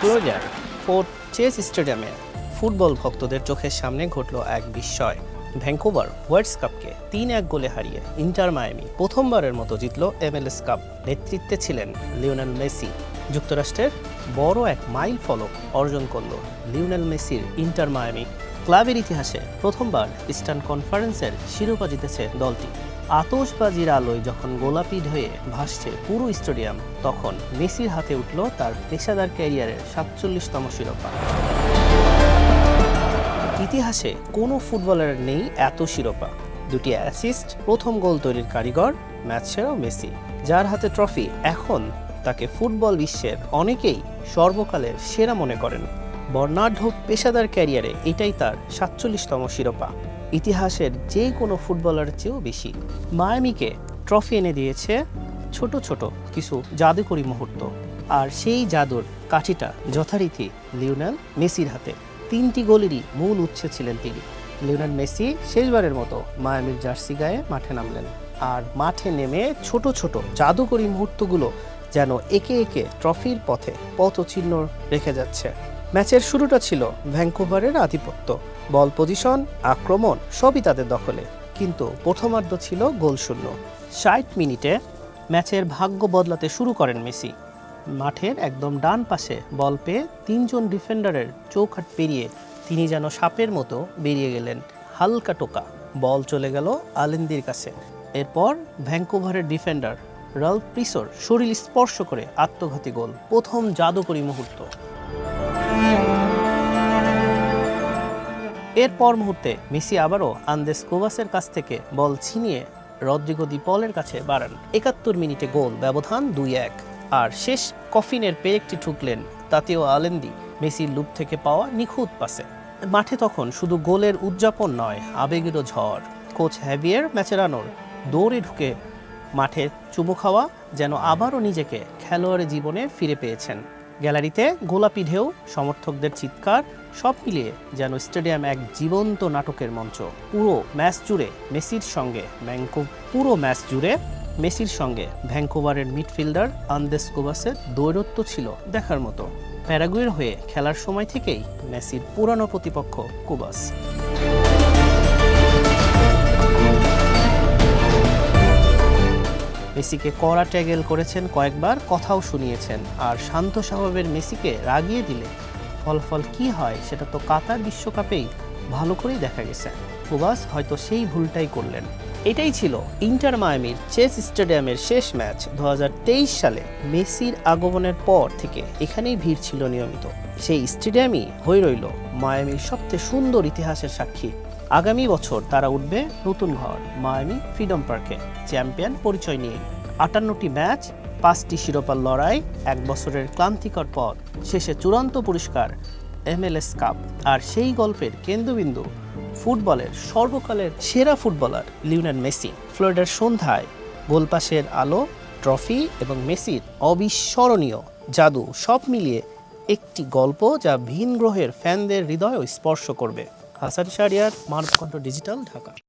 ফ্লোরিডার ফোর্ট চেস স্টেডিয়ামে ফুটবল ভক্তদের চোখের সামনে ঘটল এক বিস্ময়। ভ্যাঙ্কুভার ওয়ার্ল্ডস কাপকে তিন এক গোলে হারিয়ে ইন্টার মায়ামি প্রথমবারের মতো জিতল এমএলএস কাপ। নেতৃত্বে ছিলেন লিওনেল মেসি। যুক্তরাষ্ট্রের বড় এক মাইল ফলক অর্জন করল লিওনেল মেসির ইন্টার মায়ামি। ক্লাবের ইতিহাসে প্রথমবার ইস্টার্ন কনফারেন্সের শিরোপা জিতেছে দলটি। আতশবাজির আলোয় যখন গোলাপি হয়ে ভাসছে পুরো স্টেডিয়াম, তখন মেসির হাতে উঠল তার পেশাদার ক্যারিয়ারের সাতচল্লিশতম শিরোপা। ইতিহাসে কোনো ফুটবলারের নেই এত শিরোপা। দুটি অ্যাসিস্ট প্রথম গোল তৈরির কারিগর, ম্যাচ সেরাও মেসি। যার হাতে ট্রফি এখন তাকে ফুটবল বিশ্বের অনেকেই সর্বকালের সেরা মনে করেন। বর্ণাঢ্য পেশাদার ক্যারিয়ারে এটাই তার সাতচল্লিশতম শিরোপা। ইতিহাসের যে কোনো ফুটবলারের চেয়েও বেশি। মায়ামিকে ট্রফি এনে দিয়েছে ছোট ছোট কিছু জাদুকরী মুহূর্ত। আর সেই জাদুর কাঠিটা যথারীতি লিওনেল মেসির হাতে। তিনটি গোলেরই মূল উৎসে ছিলেন তিনি। লিওনেল মেসি শেষবারের মতো মায়ামির জার্সি গায়ে মাঠে নামলেন। আর মাঠে নেমে ছোট ছোট জাদুকরী মুহূর্তগুলো যেন একে একে ট্রফির পথে পথচিহ্ন রেখে যাচ্ছে। ম্যাচের শুরুটা ছিল ভ্যাঙ্কুভারের আধিপত্য। বল পজিশন, আক্রমণ, সবই তাদের দখলে। কিন্তু প্রথমার্ধ ছিল গোলশূন্য ষাট মিনিটে ম্যাচের ভাগ্য বদলাতে শুরু করেন মেসি। মাঠের একদম ডান পাশে বল পেয়ে তিনজন ডিফেন্ডারের চৌখাট পেরিয়ে তিনি যেন সাপের মতো বেরিয়ে গেলেন। হালকা টোকা, বল চলে গেল আলেন্দির কাছে। এরপর ভ্যাঙ্কুভারের ডিফেন্ডার রাল প্রিসোর শরীর স্পর্শ করে আত্মঘাতী গোল, প্রথম জাদুকরী মুহূর্ত। এরপর মুহূর্তে মেসি আবারও আন্দেস কোভাসের কাছ থেকে বল ছিনিয়ে রদ্রিগো পলের কাছে বাড়ান। একাত্তর মিনিটে গোল, ব্যবধান দুই এক। আর শেষ কফিনের পেরেকটি ঠুকলেন তাতেও আলেন্দি, মেসির লুপ থেকে পাওয়া নিখুঁত পাসে। মাঠে তখন শুধু গোলের উদযাপন নয়, আবেগেরও ঝড়। কোচ হ্যাভিয়ার ম্যাচেরানোর দৌড়ে ঢুকে মাঠে চুমু খাওয়া যেন আবারও নিজেকে খেলোয়াড়ি জীবনে ফিরে পেয়েছেন। গ্যালারিতে গোলাপি ঢেউ, সমর্থকদের চিৎকার, সব মিলিয়ে যেন স্টেডিয়াম এক জীবন্ত নাটকের মঞ্চ। পুরো ম্যাচ জুড়ে মেসির সঙ্গে ব্যাঙ্কো পুরো ম্যাচ জুড়ে মেসির সঙ্গে ভ্যাঙ্কুভারের মিডফিল্ডার আন্দেস কোভাসের দৈরত্ব ছিল দেখার মতো। প্যারাগুয়ের হয়ে খেলার সময় থেকেই মেসির পুরানো প্রতিপক্ষ কুবাস মেসিকে কড়া ট্যাগেল করেছেন কয়েকবার, কথাও শুনিয়েছেন। আর শান্ত স্বভাবের মেসিকে রাগিয়ে দিলে ফলাফল কি হয় সেটা তো কাতার বিশ্বকাপেই ভালো করেই দেখা গেছে। কুবাস হয়তো সেই ভুলটাই করলেন। এটাই ছিল ইন্টার মায়ামির চেস স্টেডিয়ামের শেষ ম্যাচ দু সালে। মেসির আগমনের পর থেকে এখানেই ভিড় ছিল নিয়মিত। সেই স্টেডিয়ামই হয়ে রইল মায়ামির সবচেয়ে সুন্দর ইতিহাসের সাক্ষী। আগামী বছর তারা উঠবে নতুন ঘর, মায়ামি ফ্রিডম পার্কে। চ্যাম্পিয়ন পরিচয় নিয়ে আটান্নটি ম্যাচ, পাঁচটি শিরোপার লড়াই, এক বছরের ক্লান্তিকর পথ, শেষে চূড়ান্ত পুরস্কার, এমএলএস কাপ। আর সেই গল্পের কেন্দ্রবিন্দু ফুটবলের সর্বকালের সেরা ফুটবলার লিওনেল মেসি। ফ্লোরিডার সন্ধ্যায় গোলপাশের আলো, ট্রফি এবং মেসির অবিস্মরণীয় জাদু সব মিলিয়ে একটি গল্প যা ভিন গ্রহের ফ্যানদের হৃদয় স্পর্শ করবে। হাসান শাহরিয়ার, মানবকণ্ঠ ডিজিটাল, ঢাকা।